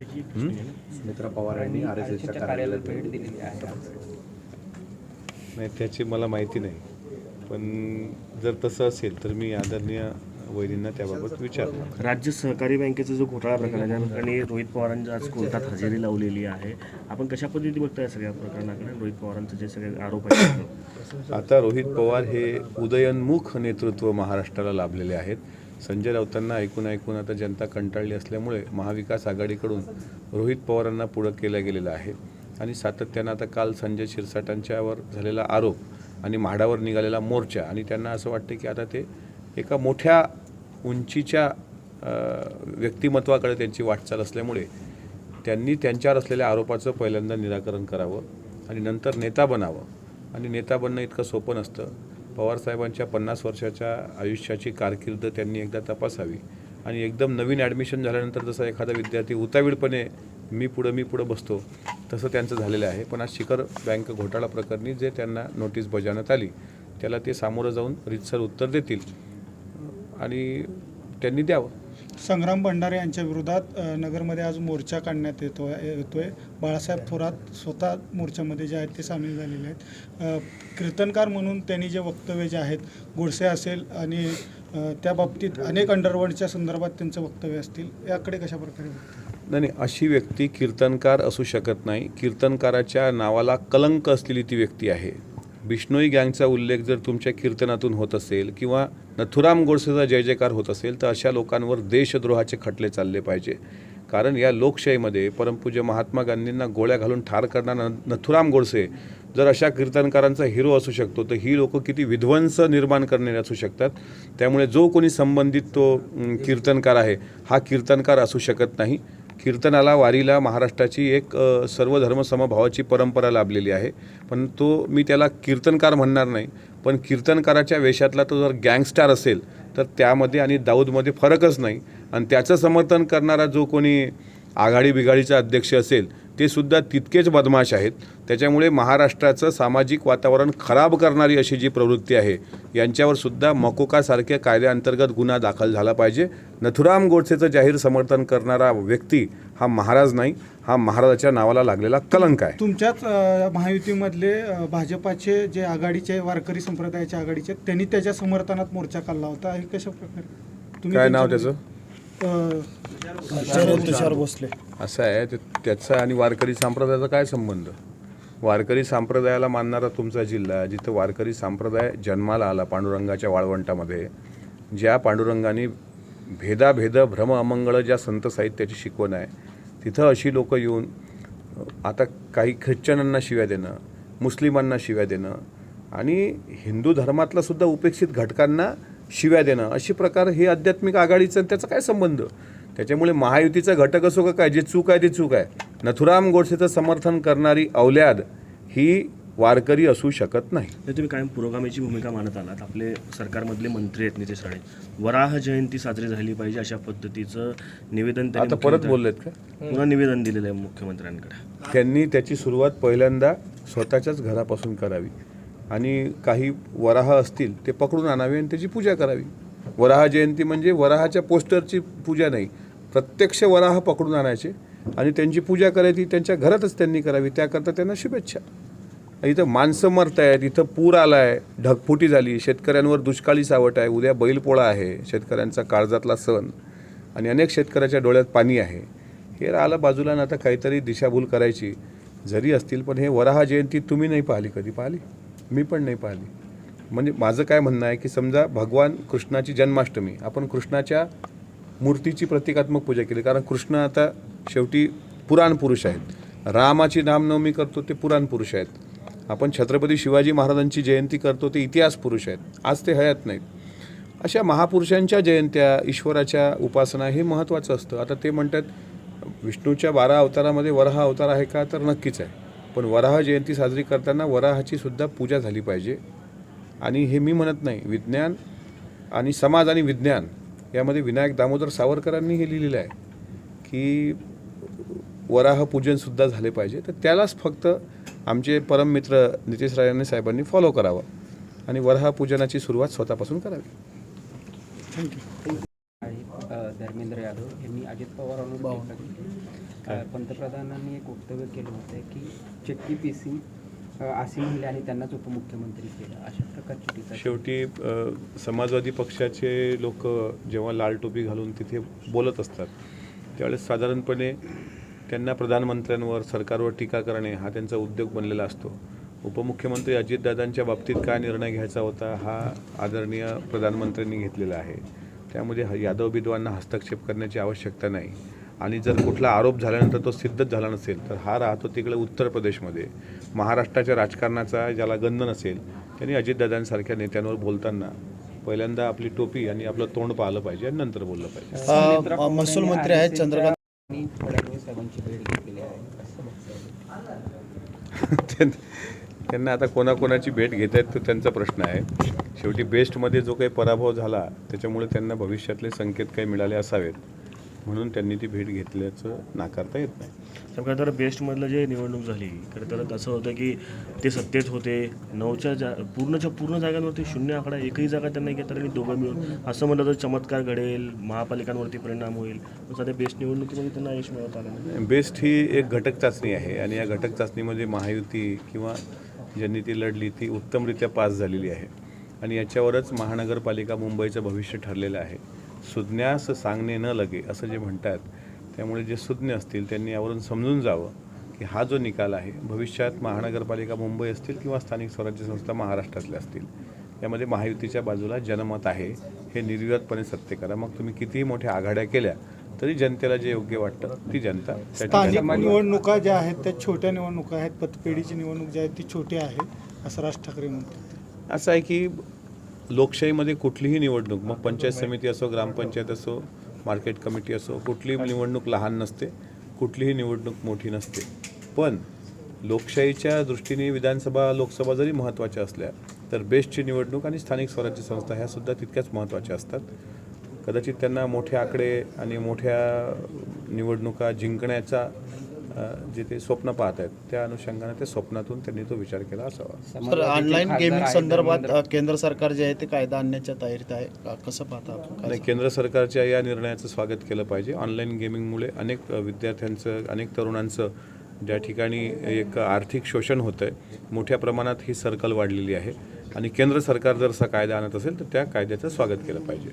सुमित्रा पवार यांनी R S एसच्या कार्यालयात भेट दिलेली आहे. नाही त्याची मला माहिती नाही. पण जर तसं असेल तर मी आदरणीय वैरींना त्याबाबत विचारणार राज्य सहकारी बँकेचा जो घोटाळा प्रकार आहे त्या प्रकरणी रोहित पवारांनी आज कोर्टात हजेरी लावलेली आहे. आपण कशा पद्धती बघताय या सगळ्या प्रकरणाकडे? रोहित पवारांचे जे सगळे आरोप आहेत आता रोहित पवार हे उदयनमुख नेतृत्व महाराष्ट्राला लाभलेले आहेत. संजय राऊतांना ऐकून ऐकून आता जनता कंटाळली असल्यामुळे महाविकास आघाडीकडून रोहित पवारांना पुढं केलं गेलेलं आहे. आणि सातत्यानं आता काल संजय शिरसाटांच्यावर झालेला आरोप आणि म्हाडावर निघालेला मोर्चा आणि त्यांना असं वाटतं की आता ते एका मोठ्या उंचीच्या व्यक्तिमत्वाकडे त्यांची वाटचाल असल्यामुळे त्यांनी त्यांच्यावर असलेल्या आरोपाचं पहिल्यांदा निराकरण करावं आणि नंतर नेता बनावं. आणि नेता बनणं इतकं सोपं नसतं. पवारसाहेबांच्या पन्नास वर्षाच्या आयुष्याची कारकीर्द त्यांनी एकदा तपासावी. आणि एकदम नवीन ॲडमिशन झाल्यानंतर जसा एखादा विद्यार्थी उतावीळपणे मी पुढं मी पुढं बसतो तसं त्यांचं झालेलं आहे. पण आज शिखर बँक घोटाळा प्रकरणी जे त्यांना नोटीस बजावण्यात आली त्याला ते सामोरं जाऊन रितसर उत्तर देतील. आणि त्यांनी द्यावं. संग्राम भंडारे यांच्या विरोधात नगरमध्ये आज मोर्चा काढण्यात येतो येतोय. बाळासाहेब थोरात स्वतः मोर्चामध्ये जे आहेत ते सामील झालेले आहेत. कीर्तनकार म्हणून त्यांनी जे वक्तव्य जे आहेत गोडसे असेल आणि त्या बाबतीत अनेक अंडरवर्ल्डच्या संदर्भात त्यांचं वक्तव्य असतील याकडे कशा प्रकारे नाही अशी व्यक्ती कीर्तनकार असू शकत नाही. कीर्तनकाराच्या नावाला कलंक असलेली ती व्यक्ती आहे. बिष्णोई गँगचा उल्लेख जर तुमच्या कीर्तनातून होत असेल किंवा नथुराम गोडसेचा जय जयकार होत असेल तर अशा लोकांवर देशद्रोहाचे खटले चालले पाहिजे. कारण या लोकशाहीमध्ये परमपूज्य महात्मा गांधींना गोळ्या घालून ठार करणारा नथुराम गोडसे जर अशा कीर्तनकारांचा हिरो असू शकतो तर ही लोक किती विध्वंस निर्माण करणारे असू शकतात. त्यामुळे जो कोणी संबंधित तो कीर्तनकार आहे हा कीर्तनकार असू शकत नाही. कीर्तनाला वारीला महाराष्ट्राची एक सर्व धर्मसमभावाची परंपरा लाभलेली आहे. पण तो मी त्याला कीर्तनकार म्हणणार नाही. पण कीर्तनकाराच्या वेशातला तो जर गँगस्टार असेल तर त्यामध्ये आणि दाऊदमध्ये फरकच नाही. आणि त्याचं समर्थन करणारा जो कोणी आघाडी बिघाडीचा अध्यक्ष असेल ते सुद्धा तितकेच बदमाश आहेत. त्याच्यामुळे महाराष्ट्राचं सामाजिक वातावरण खराब करणारी अशी जी प्रवृत्ती आहे यांच्यावर सुद्धा मकोकासारख्या कायद्याअंतर्गत गुन्हा दाखल झाला पाहिजे. नथुराम गोडसेचं जाहीर समर्थन करणारा व्यक्ती हा महाराज नाही हा महाराजाच्या नावाला लागलेला कलंक आहे. तुमच्याच महायुतीमधले भाजपाचे जे आघाडीचे वारकरी संप्रदायाच्या आघाडीचे त्यांनी त्याच्या समर्थनात मोर्चा काढला होता. हे कशा प्रकारे? काय नाव त्याचं? शरद तुषार भोसले. असं आहे ते त्याचा आणि वारकरी संप्रदायाचा काय संबंध? वारकरी संप्रदायाला मानणारा तुमचा जिल्हा जिथं वारकरी संप्रदाय जन्माला आला पांडुरंगाच्या वाळवंटामध्ये ज्या पांडुरंगाने भेदाभेद भ्रम अमंगळ ज्या संत साहित्याची शिकवण आहे तिथं अशी लोकं येऊन आता काही ख्रिश्चनांना शिव्या देणं मुस्लिमांना शिव्या देणं आणि हिंदू धर्मातलासुद्धा उपेक्षित घटकांना शिव्या देणं अशी प्रकार हे आध्यात्मिक आघाडीचं आणि त्याचा काय संबंध? त्याच्यामुळे महायुतीचा घटक असो का काय जे चूक आहे ते चूक आहे. नथुराम गोडसेचं समर्थन करणारी अवल्याद ही वारकरी असू शकत नाही. तुम्ही कायम पुरोगामीची भूमिका मानत आलात. आपले सरकारमधले मंत्री आहेत नितेश राणे. वराह जयंती साजरी झाली पाहिजे अशा पद्धतीचं निवेदन आता परत बोललेत का? पुन्हा निवेदन दिलेलं आहे मुख्यमंत्र्यांकडे. त्यांनी त्याची सुरुवात पहिल्यांदा स्वतःच्याच घरापासून करावी. आणि काही वराह असतील ते पकडून आणावे आणि त्याची पूजा करावी. वराह जयंती म्हणजे वराहाच्या पोस्टरची पूजा नाही. प्रत्यक्ष वराह पकडून आणायचे आणि त्यांची पूजा करायची त्यांच्या घरातच त्यांनी करावी त्याकरता त्यांना शुभेच्छा. इथं माणसं मरत आहेत इथं पूर आला आहे ढगफुटी झाली शेतकऱ्यांवर दुष्काळी सावट आहे उद्या बैलपोळा आहे शेतकऱ्यांचा काळजातला सण आणि अनेक शेतकऱ्याच्या डोळ्यात पाणी आहे. हे राहिलं बाजूला ना आता काहीतरी दिशाभूल करायची जरी असतील पण हे वराहा जयंती तुम्ही नाही पाहिली कधी पाहिली? मी पण नाही पाहिली. म्हणजे माझं काय म्हणणं आहे की समजा भगवान कृष्णाची जन्माष्टमी आपण कृष्णाच्या मूर्तीची प्रतिकात्मक पूजा केली. कारण कृष्ण आता शेवटी पुराण पुरुष आहेत. रामाची रामनवमी करतो ते पुराण पुरुष आहेत. आपण छत्रपती शिवाजी महाराजांची जयंती करतो ते इतिहास पुरुष आहेत. आज ते हयात नाहीत. अशा महापुरुषांच्या जयंत्या ईश्वराच्या उपासना हे महत्त्वाचं असतं. आता ते म्हणतात विष्णूच्या बारा अवतारामध्ये वरहा अवतार आहे का? तर नक्कीच आहे. पण वराह जयंती साजरी करताना वराहाची सुद्धा पूजा झाली पाहिजे. आणि हे मी म्हणत नाही विज्ञान आणि समाज आणि विज्ञान यामध्ये विनायक दामोदर सावरकरांनी हे लिहिलेलं आहे की वराह पूजनसुद्धा झाले पाहिजे. तर त्यालाच फक्त आमचे परममित्र नितेश राणे साहेबांनी फॉलो करावं आणि वराह पूजनाची सुरुवात स्वतःपासून करावी. थँक्यू धर्मेंद्र यादव यांनी अजित पवारांवर अ, पंतप्रधानांनी एक वक्तव्य केलं होतं की चक्की पीसी असे म्हणले आणि त्यांनाच उपमुख्यमंत्री केलं. अशा प्रकारची टीका शेवटी समाजवादी पक्षाचे लोक जेव्हा लाल टोपी घालून तिथे बोलत असतात त्यावेळेस साधारणपणे त्यांना प्रधानमंत्र्यांवर सरकारवर टीका करणे हा त्यांचा उद्योग बनलेला असतो. उपमुख्यमंत्री अजितदादांच्या बाबतीत काय निर्णय घ्यायचा होता हा आदरणीय प्रधानमंत्र्यांनी घेतलेला आहे. त्यामध्ये यादव विधवांना हस्तक्षेप करण्याची आवश्यकता नाही. आणि जर कुठला आरोप झाल्यानंतर तो सिद्धच झाला नसेल तर हा राहतो तिकडे उत्तर प्रदेशमध्ये. महाराष्ट्राच्या राजकारणाचा ज्याला गंध नसेल त्यांनी अजितदादांसारख्या नेत्यांवर बोलताना पहिल्यांदा आपली टोपी आणि आपलं तोंड पाहिलं पाहिजे आणि नंतर बोललं पाहिजे. महसूल मंत्री आहेत चंद्रकांत त्यांना आता कोणाकोणाची भेट घेत आहेत तो त्यांचा प्रश्न आहे. शेवटी बेस्टमध्ये जो काही पराभव झाला त्याच्यामुळे त्यांना भविष्यातले संकेत काही मिळाले असावेत. म्हणून त्यांनी ती भेट घेतल्याचं नाकारता येत नाही. खरं तर बेस्टमधलं जे निवडणूक झाली खरं तर असं होतं की ते सत्तेत होते नऊच्या जा पूर्णच्या पूर्ण जागांवरती शून्य आकडा एकही जागा त्यांना घेतला आणि दोघं मिळून असं म्हणलं तर चमत्कार घडेल महापालिकांवरती परिणाम होईल. सध्या बेस्ट निवडणुकीमध्ये त्यांना यश मिळवता आलं नाही बेस्ट ही एक घटक चाचणी आहे आणि या घटक चाचणीमध्ये महायुती किंवा ज्यांनी ती लढली ती उत्तमरित्या पास झालेली आहे. आणि याच्यावरच महानगरपालिका मुंबईचं भविष्य ठरलेलं आहे. सुज्ञास सांगणे न लगे असं जे म्हणतात त्यामुळे जे सुज्ञ असतील त्यांनी यावरून समजून जावं की हा जो निकाल आहे भविष्यात महानगरपालिका मुंबई असतील किंवा स्थानिक स्वराज्य संस्था महाराष्ट्रातल्या असतील यामध्ये महायुतीच्या बाजूला जनमत आहे हे निर्विवादपणे सत्य करा. मग तुम्ही कितीही मोठ्या आघाड्या केल्या तरी जनतेला जे योग्य वाटतं ती जनता त्या स्थानिक ठिकाणी निवडणुका ज्या आहेत त्या छोट्या निवडणुका आहेत पतपेढीची निवडणूक जी आहे ती छोटी आहे असं राज ठाकरे म्हणतात. असं आहे की लोकशाहीमध्ये कुठलीही निवडणूक मग पंचायत समिती असो ग्रामपंचायत असो मार्केट कमिटी असो कुठलीही निवडणूक लहान नसते कुठलीही निवडणूक मोठी नसते. पण लोकशाहीच्या दृष्टीने विधानसभा लोकसभा जरी महत्त्वाच्या असल्या तर बेस्टची निवडणूक आणि स्थानिक स्वराज्य संस्था ह्यासुद्धा तितक्याच महत्त्वाच्या असतात. कदाचित त्यांना मोठे आकडे आणि मोठ्या निवडणुका जिंकण्याचा जे ते स्वप्न पाहत आहेत त्या अनुषंगाने त्या स्वप्नातून त्यांनी तो विचार केला असावा. सर समाजवादीचे ऑनलाईन गेमिंग संदर्भात केंद्र सरकार जे आहे ते कायदा आणण्याच्या तयारीत आहे कसं पाहता नाही केंद्र सरकारच्या या निर्णयाचं स्वागत केलं पाहिजे. ऑनलाईन गेमिंगमुळे अनेक विद्यार्थ्यांचं अनेक तरुणांचं ज्या ठिकाणी एक आर्थिक शोषण होतं आहे मोठ्या प्रमाणात ही सर्कल वाढलेली आहे. आणि केंद्र सरकार जर असा कायदा आणत असेल तर त्या कायद्याचं स्वागत केलं पाहिजे.